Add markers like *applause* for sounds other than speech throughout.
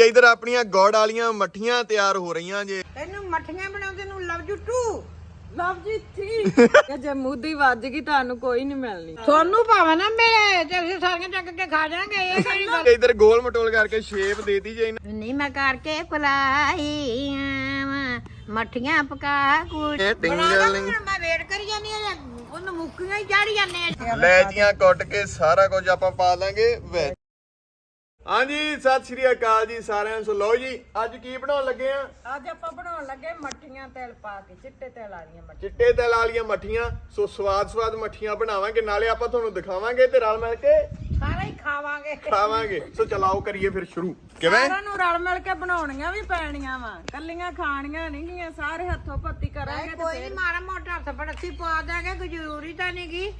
ਇਧਰ ਆਪਣੀਆਂ ਗੋੜ ਵਾਲੀਆਂ ਮੱਠੀਆਂ ਤਿਆਰ ਹੋ ਰਹੀਆਂ ਜੇ। ਤੈਨੂੰ ਮੱਠੀਆਂ ਬਣਾਉਂਦੇ ਨੂੰ ਲਵ ਯੂ ਟੂ। ਲਵ ਜੀ ਥੀ। *laughs* ਜੇ ਮੁੱਦੀ ਵੱਜ ਗਈ ਤੁਹਾਨੂੰ ਕੋਈ ਨਹੀਂ ਮਿਲਣੀ। ਤੁਹਾਨੂੰ ਭਾਵੇਂ ਨਾ ਮੇਰੇ ਤੇ ਅਸੀਂ ਸਾਰੀਆਂ ਚੱਕ ਕੇ ਖਾ ਜਾਾਂਗੇ ਇਹ ਕਿਹੜੀ ਗੱਲ? ਇਧਰ ਗੋਲ ਮਟੋਲ ਕਰਕੇ ਸ਼ੇਪ ਦੇਤੀ ਜੇ ਇਹਨੂੰ। ਨਹੀਂ ਮੈਂ ਕਰਕੇ ਪਲਾਈ ਮੱਠੀਆਂ ਪਕਾ ਕੁੜ ਮੈਂ ਵੇਟ ਕਰੀ ਜਾਂਦੀ ਆ ਉਹਨੂੰ ਮੁੱਕੀਆਂ ਹੀ ਚਾੜੀ ਜਾਂਦੇ ਆ ਲੈਚੀਆਂ ਕੁੱਟ ਕੇ ਸਾਰਾ ਕੁਝ ਆਪਾਂ ਪਾ ਲਾਂਗੇ ਵਿੱਚ। ਹਾਂਜੀ ਸਤਿ ਸ਼੍ਰੀ ਅਕਾਲ ਜੀ ਸਾਰਿਆਂ ਨੂੰ। ਸੋ ਲਓ ਜੀ ਅੱਜ ਕੀ ਬਣਾਉਣ ਲੱਗੇ ਆ? ਅੱਜ ਆਪਾਂ ਬਣਾਉਣ ਲੱਗੇ ਮੱਠੀਆਂ ਤੇਲ ਪਾ ਕੇ ਚਿੱਟੇ ਤੇਲ ਵਾਲੀਆਂ ਮੱਠੀਆਂ। ਚਿੱਟੇ ਤੇਲ ਵਾਲੀਆਂ ਮੱਠੀਆਂ। ਸੋ ਸਵਾਦ ਸਵਾਦ ਮੱਠੀਆਂ ਬਣਾਵਾਂਗੇ ਨਾਲੇ ਆਪਾਂ ਤੁਹਾਨੂੰ ਦਿਖਾਵਾਂਗੇ ਤੇ ਰਲ ਮਿਲ ਕੇ ਸਾਰਾ ਹੀ ਖਾਵਾਂਗੇ। ਖਾਵਾਂਗੇ। ਸੋ ਚਲਾਓ ਕਰੀਏ ਫਿਰ ਸ਼ੁਰੂ। ਕਿਵੇਂ? ਸਾਰਿਆਂ ਨੂੰ ਰਲ ਮਿਲ ਕੇ ਬਣਾਉਣੀਆਂ ਵੀ ਪੈਣੀਆਂ ਵਾ। ਕੱਲੀਆਂ ਖਾਣੀਆਂ ਨਹੀਂ ਗੀਆਂ ਸਾਰੇ ਹੱਥੋਂ ਪੱਤੀ ਕਰਾਂਗੇ ਤੇ ਕੋਈ ਨਹੀਂ ਮਾੜਾ ਮੋਟਾ ਹੱਥ ਪੜਤੀ ਪਾ ਦਾਂਗੇ ਕੋਈ ਜ਼ਰੂਰੀ ਤਾਂ ਨਹੀਂ ਗੀ।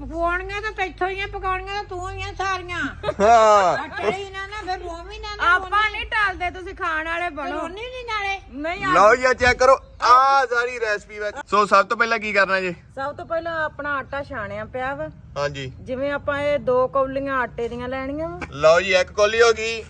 ਪਕਾਉਣੀਆਂ ਤਾਂ ਤੈਥੋਂ ਹੀ ਆ ਪਕਾਉਣੀਆਂ ਤਾਂ ਤੂੰ ਹੀ ਆ ਸਾਰੀਆਂ। ਹਾਂ। ਅਟੜੀ ਨਾ ਨਾ ਫਿਰ ਰੋਵੀ ਨਾ ਨਾ ਆਪਾਂ ਨਹੀਂ ਟਾਲਦੇ ਤੁਸੀਂ ਖਾਣ ਵਾਲੇ ਬਣੋ। ਰੋਣੀ ਨਹੀਂ ਨਾਲੇ। ਨਹੀਂ ਲਓ ਜੀ ਚੈੱਕ ਕਰੋ। ਆ ਸਾਰੀ ਰੈਸਪੀ ਵਿੱਚ। ਸੋ ਸਭ ਤੋਂ ਪਹਿਲਾਂ ਕੀ ਕਰਨਾ ਜੀ? ਸਭ ਤੋਂ ਪਹਿਲਾਂ ਆਪਣਾ ਆਟਾ ਛਾਣਿਆ ਪਿਆ ਵਾ। ਹਾਂਜੀ। ਜਿਵੇਂ ਆਪਾਂ ਇਹ ਦੋ ਕੌਲੀਆਂ ਆਟੇ ਦੀਆਂ ਲੈਣੀਆਂ ਵਾ। ਲਓ ਜੀ ਇੱਕ ਕੋਲੀ ਹੋ ਗਈ।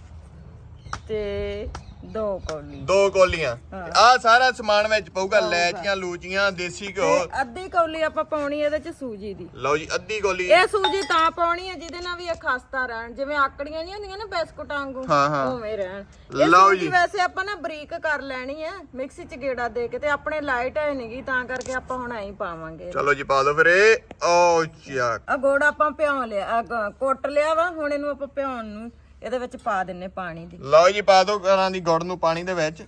ਤੇ ਦੋ ਕੌਲੀ ਦੋ ਕੋਲੀਆਂ। ਆ ਸਾਰਾ ਸਮਾਨ ਵਿੱਚ ਪਊਗਾ ਲੈਚੀਆਂ ਲੂਚੀਆਂ ਦੇਸੀ ਘਿਓ। ਤੇ ਅੱਧੀ ਕੌਲੀ ਆਪਾਂ ਪਾਉਣੀ ਇਹਦੇ ਚ ਸੂਜੀ ਦੀ। ਲਓ ਜੀ ਅੱਧੀ ਕੋਲੀ। ਇਹ ਸੂਜੀ ਤਾਂ ਪਾਉਣੀ ਹੈ ਜਿਹਦੇ ਨਾਲ ਵੀ ਇਹ ਖਸਤਾ ਰਹਿਣ। ਜਿਵੇਂ ਆਕੜੀਆਂ ਨਹੀਂ ਹੁੰਦੀਆਂ ਨਾ ਬਿਸਕੁਟ ਵਾਂਗੂ ਹਾਂ, ਹਾਂ। ਉਵੇਂ ਰਹਿਣ। ਇਹ ਲਓ ਸੂਜੀ ਜੀ। ਵੈਸੇ ਆਪਾਂ ਨਾ ਬਰੀਕ ਕਰ ਲੈਣੀ ਹੈ ਮਿਕਸੀ ਚ ਗੇੜਾ ਦੇ ਕੇ ਤੇ ਆਪਣੇ ਲਾਈਟ ਹੈ ਨਹੀਂਗੀ ਤਾਂ ਕਰਕੇ ਆਪਾਂ ਹੁਣ ਐਂ ਹੀ ਪਾਵਾਂਗੇ। ਚਲੋ ਜੀ ਪਾ ਦਿਓ ਫਿਰ ਇਹ। ਓ ਚੱਕ। ਆ ਗੋੜ ਆਪਾਂ ਭਿਉਂ ਲਿਆ ਆਹ ਗ- ਕੁੱਟ ਲਿਆ ਵਾ ਹੁਣ ਇਹਨੂੰ ਆਪਾਂ ਭਿਉਣ ਨੂੰ ਇਹਦੇ ਵਿੱਚ ਪਾ ਦਿੰਨੇ ਪਾਣੀ ਦੀ। ਲਓ ਜੀ ਪਾ ਦਿਓ ਘਰਾਂ ਦੀ ਗੁੜ ਨੂੰ ਪਾਣੀ ਦੇ ਵਿੱਚ।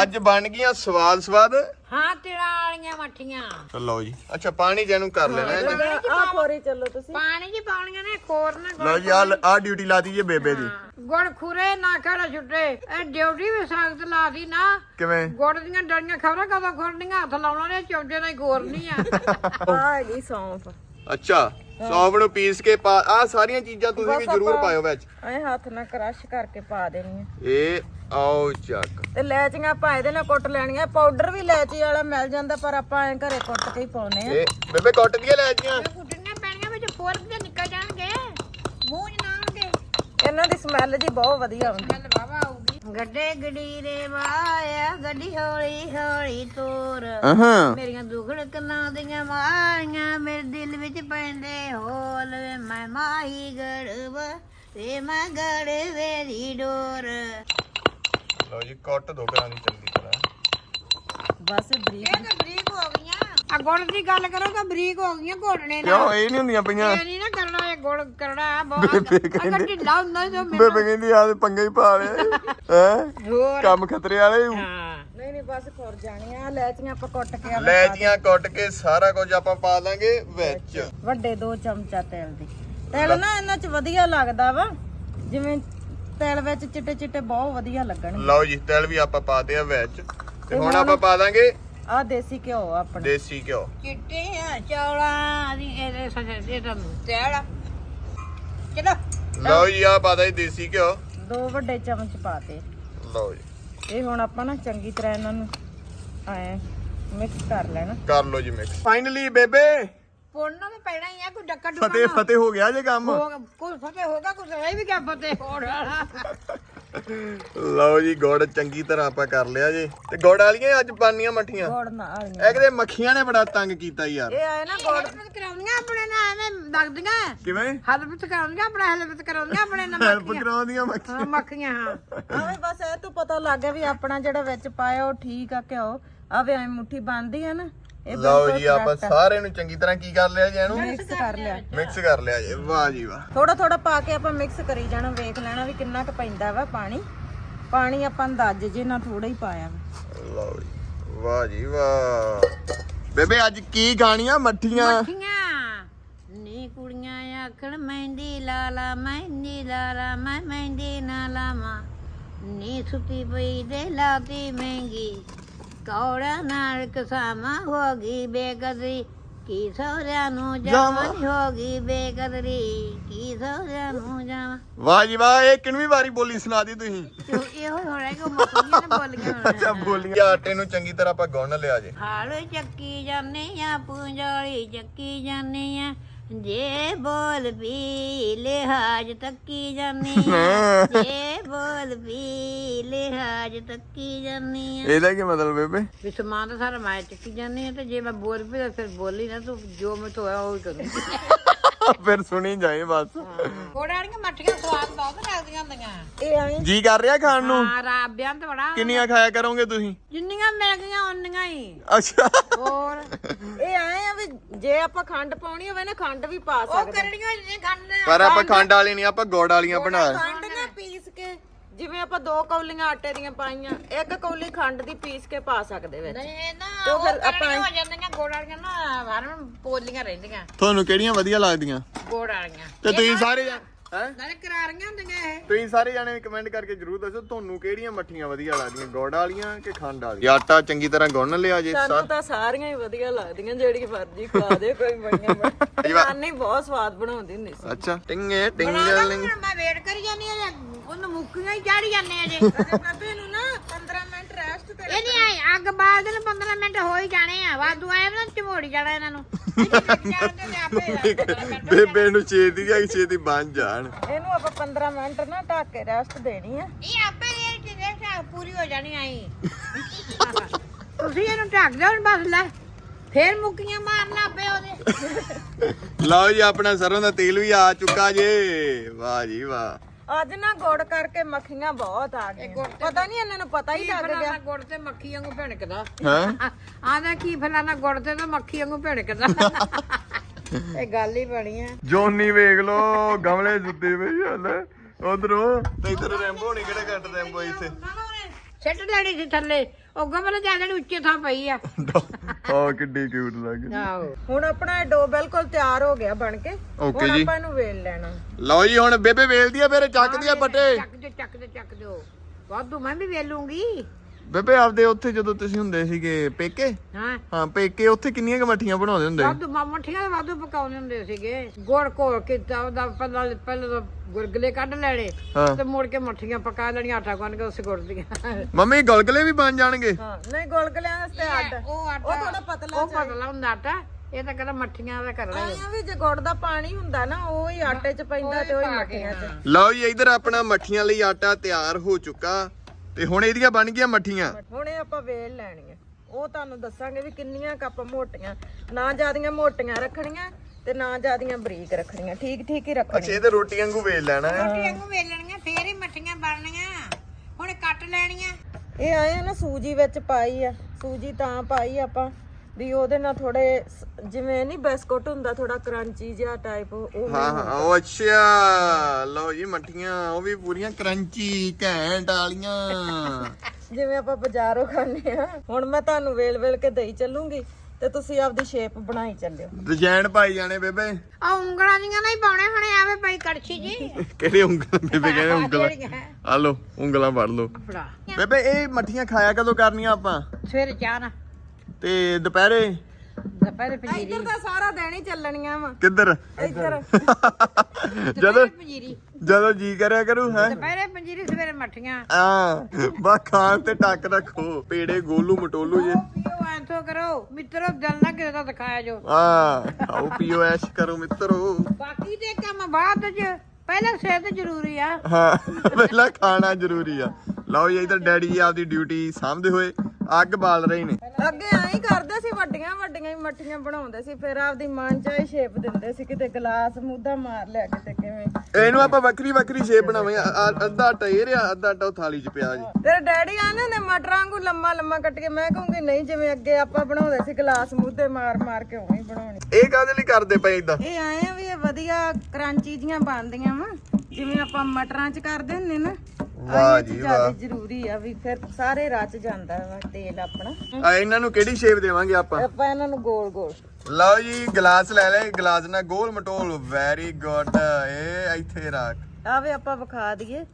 ਅੱਜ ਬਣ ਗਈਆਂ ਸਵਾਦ ਸਵਾਦ। ਹਾਂ ਤਿੜਾ ਵਾਲੀਆਂ ਮੱਠੀਆਂ। ਤੇ ਲਓ ਜੀ। ਅੱਛਾ ਪਾਣੀ ਜਿਹਨੂੰ ਕਰ ਲੈਣਾ ਇਹਨੇ ਆ ਖੋਰੀ ਚੱਲੋ ਤੁਸੀਂ। ਪਾਣੀ ਜੀ ਪਾਉਣੀਆਂ ਨੇ ਖੋਰ ਨਾ ਲਓ ਜੀ ਆ ਆ ਡਿਊਟੀ ਲਾਤੀ ਜੇ ਬੇਬੇ ਦੀ। ਗੁੜ ਖੁਰੇ ਨਾ ਖੜਾ ਛੁੱਟੇ। ਇਹ ਡਿਊਟੀ ਵੀ ਸਖਤ ਲਾਦੀ ਨਾ। ਕਿਵੇਂ? ਗੁੜ ਦੀਆਂ ਡੜੀਆਂ ਖਬਰਾਂ ਕਦੋਂ ਖੁਰਨੀਆਂ? ਹੱਥ ਲਾਉਣਾ ਨੇ ਚੌਂਦੇ ਨਾਲ ਹੀ ਖੋਰਨੀ ਆ। ਆ ਹੈਗੀ ਸੌਂਫ। ਅੱਛਾ। ਸੌਂਫ ਨੂੰ ਪੀਸ ਕੇ ਪਾ ਆ ਸਾਰੀਆਂ ਚੀਜ਼ਾਂ ਤੁਸੀਂ ਵੀ ਜ਼ਰੂਰ ਪਾਇਓ ਵਿੱਚ। ਐ ਹੱਥ ਨਾਲ ਕ੍ਰਸ਼ ਕਰਕੇ ਪਾ ਦੇਣੀ ਹੈ ਇਹ ਆਓ ਚੱਕ। ਤੇ ਲੈਚੀਆਂ ਆਪਾਂ ਇਹਦੇ ਨਾਲ ਕੁੱਟ ਲੈਣੀਆਂ ਪਾਊਡਰ ਵੀ ਲੈਚੀ ਵਾਲਾ ਮਿਲ ਜਾਂਦਾ ਪਰ ਆਪਾਂ ਐ ਘਰੇ ਕੁੱਟ ਕੇ ਹੀ ਪਾਉਨੇ ਆ। ਇਹ ਬੇਬੇ ਕੱਟ ਦੀਆਂ ਲੈਚੀਆਂ? ਕੁੱਟਣੀਆਂ ਪੈਣੀਆਂ ਵਿੱਚ ਫੋਰ ਵੀ ਨਿਕਲ ਜਾਣਗੇ। ਮੂੰਹ ਆਉਣਗੇ। ਇਹਨਾਂ ਦੀ ਸਮੈਲ ਜੀ ਬਹੁਤ ਵਧੀਆ ਆਉਂਦੀ ਗੱਲ ਵਾਵਾ ਗੱਡੇ ਗੜੀਰੇ ਵਾਇਆ ਗੱਡੀ ਹੌਲੀ ਹੌਲੀ ਤੋਰ। ਹਾਂ ਮੇਰੀਆਂ ਦੁਖੜ ਕੰਨਾਂ ਦੀਆਂ ਮਾਰੀਆਂ ਮੇਰੇ ਦਿਲ ਵਿੱਚ ਪੈਂਦੇ ਹੋਲ ਵੇ ਮੈਂ ਮਾਹੀ ਗੜਵ ਤੇ ਮੈਂ ਗੜਵੇ ਦੀ ਡੋਰ। ਲਓ ਜੀ ਕੱਟ ਦੋ ਘਰਾਂ ਦੀ ਚੰਗੀ ਤਰ੍ਹਾਂ। ਬਸ ਬਰੀਕ ਇਹ ਤਾਂ ਬਰੀਕ ਹੋ ਗਈਆਂ ਆ ਗੁੜ ਦੀ ਗੱਲ ਕਰੋ ਤਾਂ ਬਰੀਕ ਹੋ ਗਈਆਂ ਘੋੜਨੇ ਨਾਲ। ਕਿਉਂ? ਇਹ ਨਹੀਂ ਹੁੰਦੀਆਂ ਪਈਆਂ। ਇਹ ਨਹੀਂ ਨਾ ਕਰਨਾ ਇਹ ਗੁੜ ਕਰਨਾ ਬਹੁਤ। ਅਗਰ ਢਿੱਲਾ ਹੁੰਦਾ ਜੋ ਬੇਬੇ ਕਹਿੰਦੀ ਆ ਤੇ ਪੰਗਾ ਹੀ ਪਾ ਲਿਆ ਹੈ? ਹੋਰ। ਕੰਮ ਖਤਰੇ ਵਾਲੇ ਹੀ। ਹਾਂ। ਨਹੀਂ ਨਹੀਂ ਬਸ ਖੁਰ ਜਾਣੀਆਂ ਲੈਚੀਆਂ ਆਪਾਂ ਕੁੱਟ ਕੇ ਆਪਾਂ ਲੈਚੀਆਂ ਕੁੱਟ ਕੇ ਸਾਰਾ ਕੁਝ ਆਪਾਂ ਪਾ ਲਾਂਗੇ ਵਿੱਚ। ਵੱਡੇ ਦੋ ਚਮਚਾ ਤੇਲ ਦੇ। ਤੇਲ ਨਾ ਇਹਨਾਂ ਚ ਵਧੀਆ ਲੱਗਦਾ ਵਾ। ਜਿਵੇਂ ਤੇਲ ਵਿੱਚ ਚਿੱਟੇ ਚਿੱਟੇ ਬਹੁਤ ਵਧੀਆ ਲੱਗਣਗੇ। ਲਓ ਜੀ ਤਿਲ ਵੀ ਆਪਾਂ ਪਾਤੇ ਆ ਵਿੱਚ। ਤੇ ਹੁਣ ਆਪਾਂ ਪਾ ਦਾਂਗੇ ਆਹ ਦੇਸੀ ਘਿਓ ਆਪਣਾ। ਦੇਸੀ ਘਿਓ। ਚਿੱਟੀਆਂ ਚੌਲਾਂ ਦੀ ਇਹਦੇ ਸੱਜੇ ਇਹ ਤਾਂ ਤੇੜਾ ਚਲੋ। ਲਓ ਜੀ ਆ ਪਾਦਾ ਜੀ ਦੇਸੀ ਘਿਓ। ਦੋ ਵੱਡੇ ਚਮਚ ਪਾਤੇ ਲਓ ਜੀ। ਇਹ ਹੁਣ ਆਪਾਂ ਨਾ ਚੰਗੀ ਤਰ੍ਹਾਂ ਇਹਨਾਂ ਨੂੰ ਐ ਮਿਕਸ ਕਰ ਲੈਣਾ। ਕਰ ਲਓ ਜੀ ਮਿਕਸ ਫਾਈਨਲੀ ਬੇਬੇ। ਪੁੰਨਾ ਤਾਂ ਪੈਣਾ ਹੀ ਆ ਕੋਈ ਡੱਕਾ ਡੁੱਕਾ ਫਤਿਹ ਫਤਿਹ ਹੋ ਗਿਆ ਜੇ ਕੰਮ। ਹੋ ਕੋਈ ਫਤਿਹ ਹੋਗਾ ਕੁਝ ਰਹਿ ਵੀ ਗਿਆ ਫਤਿਹ ਹੋਣ ਵਾਲਾ। ਲਓ ਜੀ ਗੁੜ ਚੰਗੀ ਤਰ੍ਹਾਂ ਆਪਾਂ ਕਰ ਲਿਆ ਜੀ। ਤੇ ਗੁੜ ਵਾਲੀਆਂ ਅੱਜ ਪਾਨੀਆਂ ਮੱਠੀਆਂ। ਗੋੜ ਨਾਲ ਵਾਲੀਆਂ। ਇਹ ਕਿਤੇ ਮੱਖੀਆਂ ਨੇ ਬੜਾ ਤੰਗ ਕੀਤਾ ਯਾਰ। ਇਹ ਆਏ ਨਾ ਗੋੜ। ਕਰਾਉਂਦੀਆਂ ਆਪਣੇ ਨਾਲ ਐਵੇਂ ਲੱਗਦੀਆਂ। ਕਿਵੇਂ? ਹਲਪਤ ਕਰਾਉਂਦੀਆਂ ਆਪਣਾ ਹਲਪਤ ਕਰਾਉਂਦੀਆਂ ਆਪਣੇ ਨਾਲ ਹੈਲਪ ਕਰਾਉਂਦੀਆਂ ਮੱਖੀਆਂ। ਹਾਂ, ਮੱਖੀਆਂ ਹਾਂ। ਆਵੇ ਬਸ ਇਹ ਤੋਂ ਪਤਾ ਲੱਗ ਗਿਆ ਵੀ ਆਪਣਾ ਜਿਹੜਾ ਵਿੱਚ ਪਾਇਆ ਉਹ ਠੀਕ ਆ ਘਿਓ। ਆਵੇ ਐ ਮੁੱਠੀ ਬਣਦੀ ਆ ਨਾ। ਲਓ ਜੀ ਆਪਾਂ ਸਾਰੇ ਨੂੰ ਚੰਗੀ ਤਰ੍ਹਾਂ ਕੀ ਕਰ ਲਿਆ ਜੀ ਇਹਨੂੰ? ਮਿਕਸ ਕਰ ਲਿਆ। ਮਿਕਸ ਕਰ ਲਿਆ ਜੀ। ਵਾਹ ਜੀ ਵਾਹ। ਥੋੜਾ ਥੋੜਾ ਪਾ ਕੇ ਆਪਾਂ ਮਿਕਸ ਕਰੀ ਜਾਣਾ। ਵੇਖ ਲੈਣਾ ਵੀ ਕਿੰਨਾ ਕੁ ਪੈਂਦਾ ਵਾ ਪਾਣੀ। ਪਾਣੀ ਆਪਾਂ ਅੰਦਾਜ਼ੇ ਜੇ ਨਾਲ ਥੋੜਾ ਹੀ ਪਾਇਆ ਵਾ। ਲਓ ਜੀ। ਵਾਹ ਜੀ ਵਾਹ। ਬੇਬੇ ਅੱਜ ਕੀ ਖਾਣੀਆਂ? ਮੱਠੀਆਂ? ਮੱਖੀਆਂ ਨੀ ਕੁੜੀਆਂ ਆਖਣ ਮਹਿੰਦੀ ਲਾਲਾ ਮਹਿੰਦੀ ਲਾਲਾ ਮੈਂ ਮਹਿੰਦੀ ਨਾ ਲਾਵਾਂ। ਨੀ ਸੁਤੀ ਪਈ ਦੇ ਲਾਤੀ ਮਹਿੰਗੀ। ਕੌੜਾ ਨਾਲ ਕਸਾਮਾ ਹੋ ਗਈ ਬੇਕਦਰੀ। ਕੀ ਸਹੁਰਿਆਂ ਨੂੰ ਜਵਾਨੀ ਹੋ ਗਈ ਬੇਕਦਰੀ। ਕੀ ਸਹੁਰਿਆਂ ਨੂੰ ਜਾਵਾਂ। ਵਾਹ ਜੀ ਵਾਹ ਇਹ ਕਿੰਨਵੀਂ ਵਾਰੀ ਬੋਲੀ ਸੁਣਾ ਦੀ ਤੁਸੀਂ? ਇਹੋ ਇਹੋ ਹੋਣਾ ਕਿ ਉਹ ਮੱਖੀਆਂ ਨੇ ਬੋਲੀਆਂ ਹੋਣੀਆਂ। ਅੱਛਾ ਬੋਲੀਆਂ। ਆਟੇ ਨੂੰ ਚੰਗੀ ਤਰ੍ਹਾਂ ਆਪਾਂ ਗੁੰਨ ਲਿਆ ਜੀ। ਹਾਲ ਚੱਕੀ ਜਾਂਦੇ ਆ ਪੂੰਜਾਲੀ ਚੱਕੀ ਜਾਂਦੇ ਆ। ਜੇ ਬੋਲ ਪੀ ਲਿਹਾਜ ਤੱਕੀ ਜਾਨੀ ਆ। ਜੇ ਬੋਲ ਪੀ ਲਿਹਾਜ ਤੱਕੀ ਜਾਨੀ ਆ। ਇਹਦਾ ਕੀ ਮਤਲਬ ਬੇਬੇ? ਵੀ ਸਮਾਨ ਤਾਂ ਸਾਰਾ ਮੈਂ ਚੱਕੀ ਜਾਨੀ ਆ ਤੇ ਜੇ ਮੈਂ ਬੋਲ ਪਈ ਤਾਂ ਫਿਰ ਬੋਲੀ ਨਾ ਤੂੰ ਜੋ ਮੈਂ ਹੋਇਆ ਉਹ ਹੀ ਕਰੂੰ ਫਿਰ ਸੁਣੀ ਜਾਏ ਬਸ। ਕੋੜਾੜੀਆਂ ਮੱਠੀਆਂ ਸਵਾਦ ਬਹੁਤ ਲੱਗਦੀਆਂ ਹੁੰਦੀਆਂ। ਇਹ ਆਏ ਜੀ ਕਰ ਰਿਹਾ ਖਾਣ ਨੂੰ? ਹਾਂ ਰਾਬਿਆਂ ਤੇ ਬੜਾ ਕਿੰਨੀਆਂ ਖਾਇਆ ਕਰੋਗੇ ਤੁਸੀਂ? ਜਿੰਨੀਆਂ ਮਿਲ ਗਈਆਂ ਉਨੀਆਂ ਹੀ। ਅੱਛਾ। ਹੋਰ? ਇਹ ਆਏ ਆ ਵੀ ਜੇ ਆਪਾਂ ਖੰਡ ਪਾਉਣੀ ਹੋਵੇ ਨਾ ਖੰਡ ਵੀ ਪਾ ਉਹ ਸਕਦੇ। ਕਰੜੀਆਂ ਜਿਹੀਆਂ ਖਾਣੇ ਪਰ ਆਪਾਂ ਖੰਡ ਵਾਲੀ ਨਹੀਂ ਆਪਾਂ ਗੁੜ ਵਾਲੀਆਂ ਬਣਾ ਖੰਡ ਨਾ ਪੀਸ ਕੇ ਜਿਵੇਂ ਆਪਾਂ ਦੋ ਕੌਲੀਆਂ ਆਟੇ ਦੀਆਂ ਪਾਈਆਂ ਇੱਕ ਕੌਲੀ ਖੰਡ ਦੀ ਪੀਸ ਕੇ ਪਾ ਸਕਦੇ ਵਿੱਚ। ਨਹੀਂ ਇਹ ਨਾ ਤੇ ਉਹ ਉਹ ਫਿਰ ਫਿਰ ਆਪਾਂ- ਹੋ ਜਾਂਦੀਆਂ ਗੋੜ ਵਾਲੀਆਂ ਨਾ ਹਰਨ ਪੋਲੀਆਂ ਰਹਿੰਦੀਆਂ। ਤੁਹਾਨੂੰ ਕਿਹੜੀਆਂ ਵਧੀਆ ਲੱਗਦੀਆਂ? ਗੋੜ ਵਾਲੀਆਂ। ਤੇ ਤੁਸੀਂ ਸਾਰੇ ਹੈ? ਨਾਲੇ ਕਰਾਰੀਆਂ ਹੁੰਦੀਆਂ ਇਹ। ਤੁਸੀਂ ਸਾਰੇ ਜਾਣੇ ਕਮੈਂਟ ਕਰਕੇ ਜਰੂਰ ਦੱਸੋ ਤੁਹਾਨੂੰ ਕਿਹੜੀਆਂ ਮੱਠੀਆਂ ਵਧੀਆ ਲੱਗਦੀਆਂ ਗੁੜ ਵਾਲੀਆਂ ਕਿ ਖੰਡ ਵਾਲੀਆਂ? ਆਟਾ ਚੰਗੀ ਤਰ੍ਹਾਂ ਗੁੰਨ ਲਿਆ ਜੇ ਸਾਨੂੰ ਤਾਂ ਸਾਰੀਆਂ ਹੀ ਵਧੀਆ ਲੱਗਦੀਆਂ ਜਿਹੜੀ ਮਰਜ਼ੀ ਖਾ ਦੇ ਕੋਈ ਬੜੀਆਂ *laughs* ਨਾਨੀ ਬਹੁਤ ਸਵਾਦ ਬਣਾਉਂਦੀ ਹੁੰਦੀ ਸੀ। ਅੱਛਾ ਟਿੰਗੇ ਟਿੰਗਲਿੰਗ ਮੈਂ ਵੇਟ ਕਰੀ ਜਾਂਦੀ ਆ ਉਹਨੂੰ ਮੁੱਕੀਆਂ ਹੀ ਚਾੜੀ ਜਾਂਦੇ ਆ ਜੇ ਬੇਬੇ ਨੂੰ ਨਾ 15 ਮਿੰਟ ਰੈਸਟ ਤੇ ਇਹ ਨਹੀਂ ਆਈ ਅੱਗ ਬਾਲ ਦੇ 15 ਮਿੰਟ ਹੋ ਹੀ ਜਾਣੇ ਆ। ਵਾਧੂ ਆਏ ਨਾ ਚਮੋੜੀ ਜਾਣਾ ਇਹਨਾਂ ਨੂੰ। ਬੇਬੇ ਨੂੰ ਛੇਤੀ ਆਈ ਛੇਤੀ ਬਣ ਜਾਣ। ਇਹਨੂੰ ਆਪਾਂ 15 ਮਿੰਟ ਨਾ ਢੱਕ ਕੇ ਰੈਸਟ ਦੇਣੀ ਆ। ਇਹ ਆਪੇ ਇਹ ਚੀਜ਼ਾਂ ਪੂਰੀ ਹੋ ਜਾਣੀ ਆਈ। ਤੁਸੀਂ ਇਹਨੂੰ ਢੱਕ ਦਿਓ ਹੁਣ ਬਸ ਲੈ। ਫੇਰ ਮੁੱਕੀਆਂ ਮਾਰਨਾ ਪਏ ਉਹਦੇ। ਲਓ ਜੀ ਆਪਣਾ ਸਰੋਂ ਦਾ ਤੇਲ ਵੀ ਆ ਚੁੱਕਾ ਜੇ। ਵਾਹ ਜੀ ਵਾਹ। ਅੱਜ ਨਾ ਗੁੜ ਕਰਕੇ ਮੱਖੀਆਂ ਬਹੁਤ ਆ ਗਈਆਂ। ਪਤਾ ਨਹੀਂ ਇਹਨਾਂ ਨੂੰ ਪਤਾ ਹੀ ਲੱਗ ਗਿਆ। ਫਲਾਣਾ ਗੁੜ ਤੇ ਮੱਖੀ ਵਾਂਗੂ ਭਿਣਕਦਾ? ਹਾਂ? ਆਂਦਾ ਕੀ ਫਲਾਣਾ ਗੁੜ ਤੇ ਤਾਂ ਮੱਖੀ ਵਾਂਗੂ ਭਿਣਕਦਾ? ਇਹ ਗੱਲ ਹੀ ਬਣੀ ਆ। ਜੋਨੀ ਵੇਖ ਲੋ ਗਮਲੇ ਜੁੱਤੇ ਪਈ ਹਲ। ਉਧਰੋਂ ਤੇ ਇਧਰ ਰੈਂਬੋ ਨਹੀਂ ਕਿਹੜਾ ਘੱਟ ਰੈਂਬੋ ਇੱਥੇ? ਸਿੱਟ ਲੈਣੀ ਸੀ ਥੱਲੇ। ਉਹ ਗਮਲੇ ਜਾ ਜਿਹੜੀ ਉੱਚੇ ਥਾਂ ਪਈ ਆ। ਆ ਕਿੱਡੀ ਕਿਊਟ ਲੱਗ ਆਹੋ। ਹੁਣ ਆਪਣਾ ਇਹ ਡੋ ਬਿਲਕੁਲ ਤਿਆਰ ਹੋ ਗਿਆ ਬਣ ਕੇ। ਹੁਣ ਜੀ। ਆਪਾਂ ਇਹਨੂੰ ਵੇਲ ਲੈਣਾ। ਲਓ ਜੀ ਹੁਣ ਬੇਬੇ ਵੇਲਦੀ ਆ ਫਿਰ ਚੱਕਦੀ ਆ ਬੱਟੇ ਚੱਕ ਦਿਓ ਚੱਕ ਦਿਓ ਚੱਕ ਦਿਓ। ਵਾਧੂ ਮੈਂ ਵੀ ਵੇਲੂੰਗੀ। ਬੇਬੇ ਆਪਦੇ ਉੱਥੇ ਜਦੋਂ ਤੁਸੀਂ ਹੁੰਦੇ ਸੀਗੇ ਪੇਕੇ? ਹਾਂ। ਹਾਂ ਪੇਕੇ ਉੱਥੇ ਕਿੰਨੀਆਂ ਕ ਮੱਠੀਆਂ ਬਣਾਉਂਦੇ ਹੁੰਦੇ ਵਾਧੂ ਮੱਠੀਆਂ ਦੇ ਵਾਧੂ ਪਕਾਉਂਦੇ ਹੁੰਦੇ ਸੀਗੇ। ਗੁੜ ਘੋਲ ਕੇ ਤਾਂ ਉਹਦਾ ਪਹਿਲਾਂ ਪਹਿਲਾਂ ਗੁਰਗਲੇ ਕੱਢ ਲੈਣੇ ਤੇ ਮੁੜ ਕੇ ਮੱਠੀਆਂ ਪਕਾ ਲੈਣੀਆਂ ਆਟਾ ਗੁੰਨ ਕੇ ਉਸ ਗੁੜ ਦੀਆਂ। ਮੰਮੀ ਗਲਗਲੇ ਵੀ ਬਣ ਜਾਣਗੇ? ਹਾਂ ਨਹੀਂ ਗੁਲਗੁਲਿਆਂ ਵਾਸਤੇ ਉਹ ਆਟਾ। ਉਹ ਥੋੜਾ ਪਤਲਾ ਉਹ ਪਤਲਾ ਹੁੰਦਾ ਆਟਾ। ਇਹ ਤਾਂ ਕਹਿੰਦਾ ਮੱਠੀਆਂ ਦਾ ਕਰਨਾ ਹੀ। ਆਇਆ ਵੀ ਜੇ ਗੁੜ ਦਾ ਪਾਣੀ ਹੁੰਦਾ ਨਾ ਉਹ ਹੀ ਆਟੇ 'ਚ ਪੈਂਦਾ ਤੇ ਉਹ ਹੀ ਮੱਠੀਆਂ 'ਚ। ਲਓ ਜੀ ਇਧਰ ਆਪਣਾ ਮੱਠੀਆਂ ਲਈ ਆਟਾ ਤਿਆਰ ਹੋ ਚੁੱਕਾ। ਤੇ ਹੁਣ ਇਹਦੀਆਂ ਬਣ ਗਈਆਂ ਮੱਠੀਆਂ। ਹੁਣ ਇਹ ਆਪਾਂ ਵੇਲ ਲੈਣੀਆਂ। ਉਹ ਤੁਹਾਨੂੰ ਦੱਸਾਂਗੇ ਵੀ ਕਿੰਨੀਆਂ ਕੱਪ ਮੋਟੀਆਂ ਨਾ ਜਿਆਦੀਆਂ ਮੋਟੀਆਂ ਰੱਖਣੀਆਂ ਤੇ ਨਾ ਜਿਆਦੀਆਂ ਬਰੀਕ ਰੱਖਣੀਆਂ। ਠੀਕ ਠੀਕ ਹੀ ਰੱਖਣੀਆਂ। ਅੱਛਾ ਇਹ ਤੇ ਰੋਟੀ ਵਾਂਗੂ ਵੇਲ ਲੈਣਾ ਹੈ। ਰੋਟੀਆਂ ਨੂੰ ਵੇਲਣੀਆਂ ਫੇਰ ਹੀ ਮੱਠੀਆਂ ਬਣਨੀਆਂ। ਹੁਣ ਕੱਟ ਲੈਣੀਆਂ। ਇਹ ਆਏ ਆ ਨਾ ਸੂਜੀ ਵਿੱਚ ਪਾਈ ਆ। ਸੂਜੀ ਤਾਂ ਪਾਈ ਆਪਾਂ। ਵੀ ਉਹਦੇ ਨਾਲ ਥੋੜੇ ਜਿਵੇਂ ਨਹੀਂ ਬਿਸਕੁਟ ਹੁੰਦਾ ਥੋੜਾ ਕਰੰਚੀ ਜਿਹਾ ਟਾਈਪ ਉਹ ਹਾਂ ਹਾਂ ਉਹ ਅੱਛਾ। ਲਓ ਜੀ ਮੱਠੀਆਂ ਉਹ ਵੀ ਪੂਰੀਆਂ ਕਰੰਚੀ ਘੈਂਟ ਵਾਲੀਆਂ। ਜਿਵੇਂ ਆਪਾਂ ਬਾਜ਼ਾਰੋਂ ਖਾਂਦੇ ਆ ਹੁਣ ਮੈਂ ਤੁਹਾਨੂੰ ਵੇਲ ਵੇਲ ਕੇ ਦਈ ਚੱਲੂੰਗੀ ਤੇ ਤੁਸੀਂ ਆਪਦੀ ਸ਼ੇਪ ਬਣਾਈ ਚੱਲਿਓ। ਡਿਜ਼ਾਈਨ ਪਾਈ ਜਾਣੇ ਬੇਬੇ। ਆ ਉਂਗਲਾਂ ਦੀਆਂ ਨਹੀਂ ਪਾਉਣੇ ਹੁਣੇ ਆਵੇ ਪਈ ਕੜਛੀ ਜੀ। ਕਿਹੜੇ ਉਂਗਲਾਂ ਬੇਬੇ ਕਹਿੰਦੇ ਉਂਗਲਾਂ ਆ? ਲਓ ਉਂਗਲਾਂ ਫੜ ਲਓ। ਬੇਬੇ ਇਹ ਮੱਠੀਆਂ ਖਾਇਆ ਕਦੋਂ ਕਰਨੀਆਂ ਆਪਾਂ? ਸਵੇਰੇ ਚਾਹ ਨਾ ਤੇ ਦੁਪਹਿਰੇ? ਦੁਪਹਿਰੇ ਪੰਜੀਰੀ। ਇੱਧਰ ਤਾਂ ਸਾਰਾ ਦਿਨ ਹੀ ਚੱਲਣੀਆਂ ਵਾ। ਕਿੱਧਰ? ਇੱਧਰ। ਜਦੋਂ ਪੰਜੀਰੀ। ਜਦੋਂ ਜੀ ਕਰਿਆ ਕਰੂ ਹੈ? ਦੁਪਹਿਰੇ ਪੰਜੀਰੀ ਸਵੇਰੇ ਮੱਠੀਆਂ। ਆ ਬਾ ਖਾਣ ਤੇ ਟੱਕ ਰੱਖੋ ਪੇੜੇ ਗੋਲੂ ਮਟੋਲੂ ਜੇ। ਐਂਥੋ ਕਰੋ। ਮਿੱਤਰੋ ਦਿਲ ਨਾ ਕਿਸੇ ਦਾ ਦਿਖਾਇਆ ਜੋ। ਆ ਆਓ ਪੀਓ ਐਸ਼ ਕਰੋ ਮਿੱਤਰੋ। ਬਾਕੀ ਦੇ ਕੰਮ ਬਾਅਦ ਚ ਪਹਿਲਾਂ ਸਿਹਤ ਜ਼ਰੂਰੀ ਆ। ਹਾਂ ਪਹਿਲਾਂ ਖਾਣਾ ਜ਼ਰੂਰੀ ਆ। ਲਓ ਜੀ ਇਧਰ ਡੈਡੀ ਜੀ ਆਪਦੀ ਡਿਊਟੀ ਸਾਂਭਦੇ ਹੋਏ ਅੱਗ ਬਾਲ ਰਹੇ ਨੇ। ਅੱਗੇ ਐਂ ਹੀ ਕਰਦੇ ਸੀ ਵੱਡੀਆਂ ਵੱਡੀਆਂ ਹੀ ਮੱਠੀਆਂ ਬਣਾਉਂਦੇ ਸੀ ਫਿਰ ਆਪਦੀ ਮਨ ਚਾਹੀ ਸ਼ੇਪ ਦਿੰਦੇ ਸੀ ਕਿਤੇ ਗਲਾਸ ਮੂਧਾ ਮਾਰ ਲਿਆ ਕਿਤੇ ਕਿਵੇਂ। ਇਹਨੂੰ ਆਪਾਂ ਵੱਖਰੀ ਵੱਖਰੀ ਸ਼ੇਪ ਬਣਾਵਾਂਗੇ ਆ- ਆ- ਅੱਧਾ ਇਹ ਰਿਹਾ ਅੱਧਾ ਉਹ ਥਾਲੀ 'ਚ ਪਿਆ ਜੀ। ਤੇਰੇ ਡੈਡੀ ਆਂਦੇ ਨੇ ਮਟਰਾਂ ਵਾਂਗੂ ਲੰਮਾ ਲੰਮਾ ਕੱਟ ਕੇ ਮੈਂ ਕਹੂੰਗੀ ਨਹੀਂ ਜਿਵੇਂ ਅੱਗੇ ਆਪਾਂ ਬਣਾਉਂਦੇ ਸੀ ਗਲਾਸ ਮੂਧੇ ਮਾਰ ਮਾਰ ਕੇ ਉਵੇਂ ਬਣਾਉਣੀ। ਇਹ ਕਾਹਦੇ ਲਈ ਕਰਦੇ ਪਏ ਇਦਾਂ ਇਹ ਆਏ ਆ ਵੀ ਇਹ ਵਧੀਆ ਕ੍ਰਾਂਚੀ ਜੀਆਂ ਬਣਦੀਆਂ ਵਾ ਜਿਵੇਂ ਆਪਾਂ ਮਟਰਾਂ 'ਚ ਕਰਦੇ ਹੁੰਦੇ ਨਾ। ਵਾਹ ਜੀ ਵਾਹ। ਜ਼ਰੂਰੀ ਆ ਵੀ ਫਿਰ ਸਾਰੇ ਰਚ ਜਾਂਦਾ ਵਾ ਤੇਲ ਆਪਣਾ। ਆ ਇਹਨਾਂ ਨੂੰ ਕਿਹੜੀ ਸ਼ੇਪ ਦੇਵਾਂਗੇ ਆਪਾਂ? ਆਪਾਂ ਇਹਨਾਂ ਨੂੰ ਗੋਲ ਗੋਲ। ਲਓ ਜੀ ਗਲਾਸ ਲੈ ਲੈ ਗਲਾਸ ਨਾਲ ਗੋਲ ਮਟੋਲ। ਵੈਰੀ ਗੁੱਡ ਇਹ ਇੱਥੇ ਰੱਖ। ਆਵੇ ਆਪਾਂ ਵਿਖਾ ਦਈਏ।